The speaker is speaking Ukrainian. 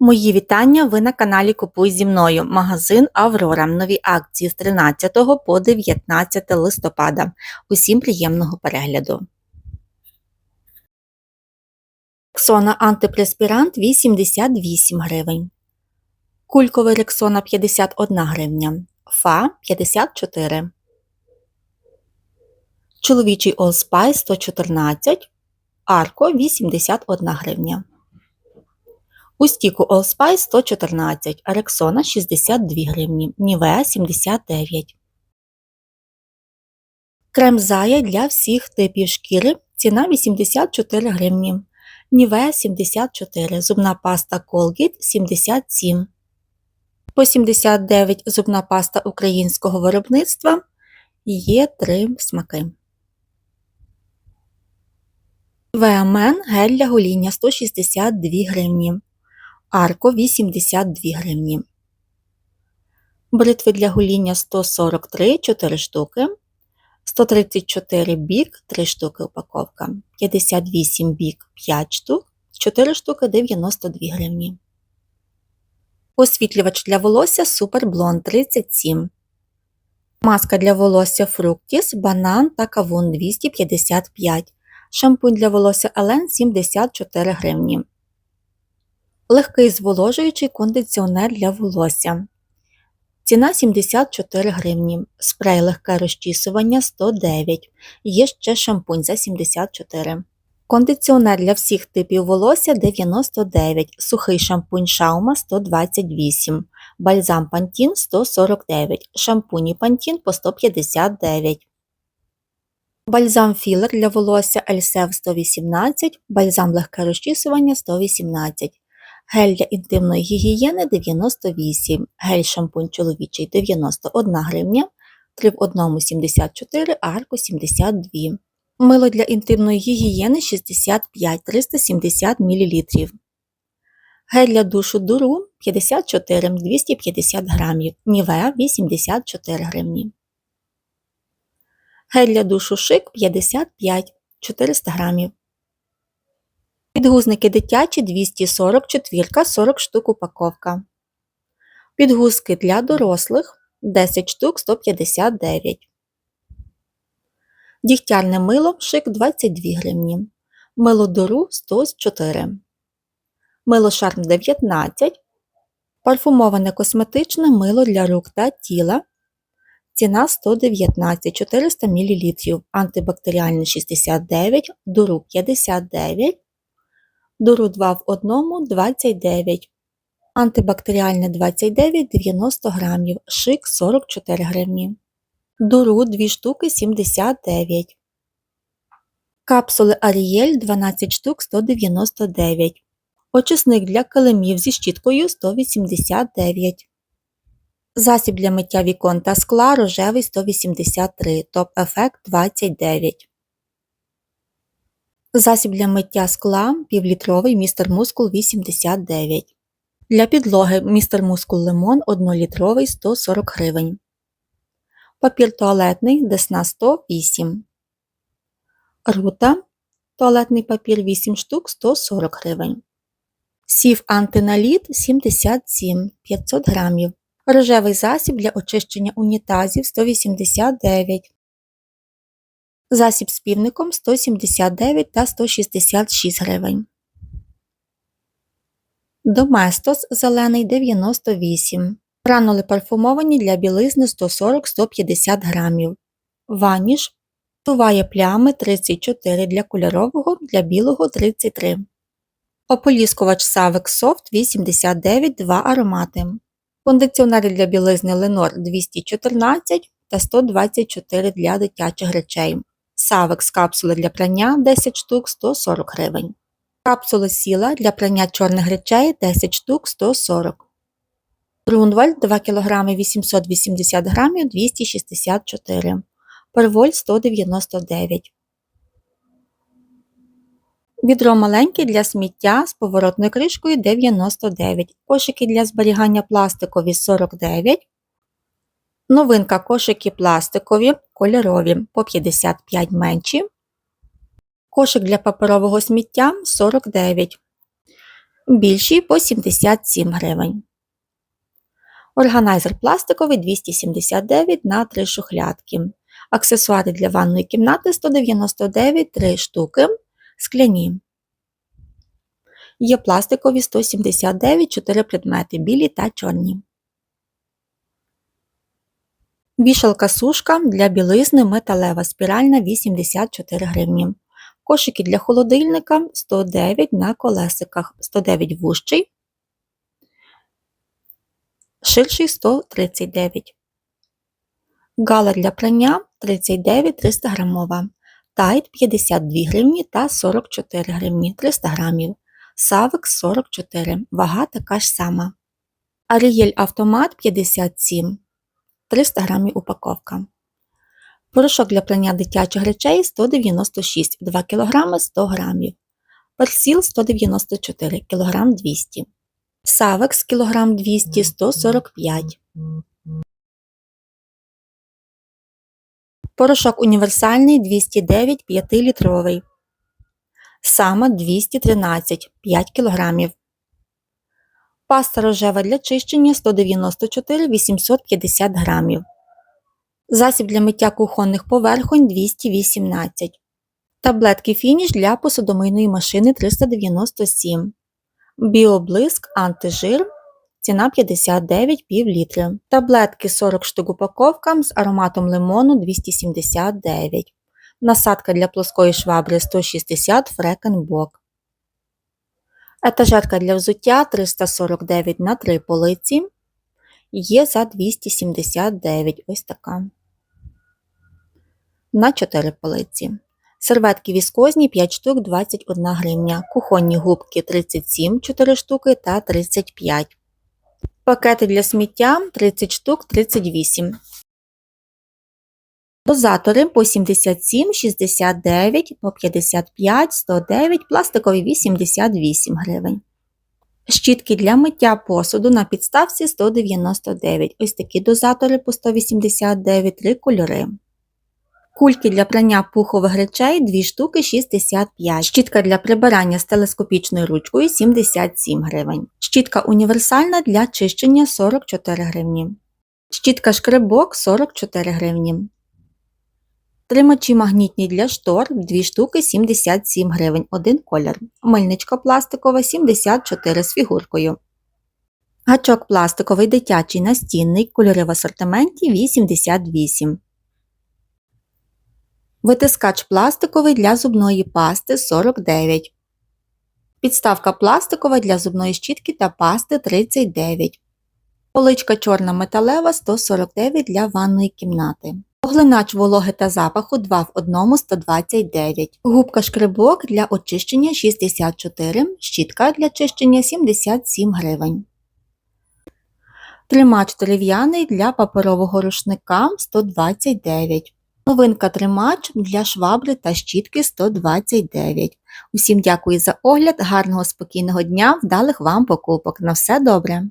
Мої вітання. Ви на каналі Купуй зі мною. Магазин Аврора. Нові акції з 13 по 19 листопада. Усім приємного перегляду. Рексона антипреспірант 88 гривень. Кульковий рексона 51 гривня. Фа 54. Чоловічий Spice 114. Арко 81 гривня. У стіку All Spice 114, Рексона 62 гривні, Нівеа 79. Крем Зая для всіх типів шкіри. Ціна 84 гривні. Нівеа 74, зубна паста Colgate 77. По 79 зубна паста українського виробництва. Є три смаки. Веамен гель для гоління 162 гривні. Арко 82 гривні. Бритви для гоління 143 4 штуки. 134 бік 3 штуки упаковка. 58 бік 5 штук. 4 штуки 92 гривні. Освітлювач для волосся Super Blond 37. Маска для волосся Fructis, банан та кавун 255. Шампунь для волосся Елен 74 гривні. Легкий зволожуючий кондиціонер для волосся. Ціна 74 гривні. Спрей легке розчісування 109. Є ще шампунь за 74. Кондиціонер для всіх типів волосся 99. Сухий шампунь Шаума 128. Бальзам Пантін 149. Шампуні Пантін по 159. Бальзам філер для волосся Ельсев 118. Бальзам легке розчісування 118 гель для інтимної гігієни 98, гель шампунь чоловічий 91 гривня, 3 в 1 74, арко 72. Мило для інтимної гігієни 65 370 мл. Гель для душу дуру 54 250 грамів, Нівеа 84 гривні. Гель для душу шик 55 400 грамів. Підгузники дитячі 244 40 штук упаковка. Підгузки для дорослих 10 штук 159. Дігтярне мило шик 22 гривні. Мило дору 104. Мило шарм 19. Парфумоване косметичне мило для рук та тіла. Ціна 119 400 мл. Антибактеріальне 69, дуру 59. Дуру 2 в 1 29, антибактеріальне 29 90 грамів, шик 44 гривні. Дуру 2 штуки 79. Капсули Арієль 12 штук 199. Очисник для килимів зі щіткою 189. Засіб для миття вікон та скла рожевий 183, топ-ефект 29. Засіб для миття скла півлітровий містер мускул 89. Для підлоги містер мускул лимон 1-літровий 140 гривень. Папір туалетний десна 108. Рута туалетний папір 8 штук 140 гривень. Сів антиналіт 77 500 грамів. Рожевий засіб для очищення унітазів 189 Засіб з півником 179 та 166 гривень. Доместос зелений 98. Гранули парфумовані для білизни 140-150 грамів. Ваніш. Туває плями 34 для кольорового, для білого 33. Ополіскувач Савек Софт 89 2 аромати. Кондиціонери для білизни Ленор 214 та 124 для дитячих речей. Савекс капсули для прання 10 штук 140 гривень. Капсули сіла для прання чорних речей 10 штук 140 Грунвальд 2 кг 880 г 264 Перволь 199 Відро маленьке для сміття з поворотною кришкою 99 Кошики для зберігання пластикові 49 Новинка кошики пластикові, кольорові по 55 менші. Кошик для паперового сміття 49. Більші по 77 гривень. Органайзер пластиковий 279 на 3 шухлядки. Аксесуари для ванної кімнати 199 3 штуки. Скляні. Є пластикові 179 4 предмети білі та чорні. Вішалка сушка для білизни металева спіральна 84 гривні. Кошики для холодильника 109 на колесиках, 109 вущий, ширший 139. Гала для прання 39 300 грамова. Тайт 52 гривні та 44 гривні 300 грамів. Савик 44, вага така ж сама. Арієль автомат 57, 300 грамів упаковка. Порошок для прання дитячих речей 196, 2 кг 100 грамів. Персіл 194 кг 200. Савекс кг 200 145. Порошок універсальний 209 5-літровий. Сама 213 5 кг. Паста рожева для чищення 194 850 грамів. Засіб для миття кухонних поверхонь 218. Таблетки фініш для посудомийної машини 397. Біоблиск антижир. Ціна 59 пів літри. Таблетки 40 штук упаковка з ароматом лимону 279. Насадка для плоскої швабри 160 фрекенбок. Етажерка для взуття 349 на 3 полиці. Є за 279. Ось така. На 4 полиці. Серветки віскозні 5 штук 21 гривня. Кухонні губки 37 4 штуки та 35. Пакети для сміття 30 штук 38. Дозатори по 77, 69, по 55, 109, пластикові 88 гривень. Щітки для миття посуду на підставці 199. Ось такі дозатори по 189, 3 кольори. Кульки для прання пухових речей 2 штуки 65. Щітка для прибирання з телескопічною ручкою 77 гривень. Щітка універсальна для чищення 44 гривні. Щітка шкребок 44 гривні. Тримачі магнітні для штор 2 штуки 77 гривень, один колір. Мильничка пластикова 74 з фігуркою. Гачок пластиковий дитячий настінний, кольори в асортименті 88. Витискач пластиковий для зубної пасти 49. Підставка пластикова для зубної щітки та пасти 39. Поличка чорна металева 149 для ванної кімнати. Поглинач вологи та запаху 2 в 1 129. Губка шкребок для очищення 64, щітка для чищення 77 гривень. Тримач дерев'яний для паперового рушника 129. Новинка тримач для швабри та щітки 129. Усім дякую за огляд, гарного спокійного дня, вдалих вам покупок. На все добре!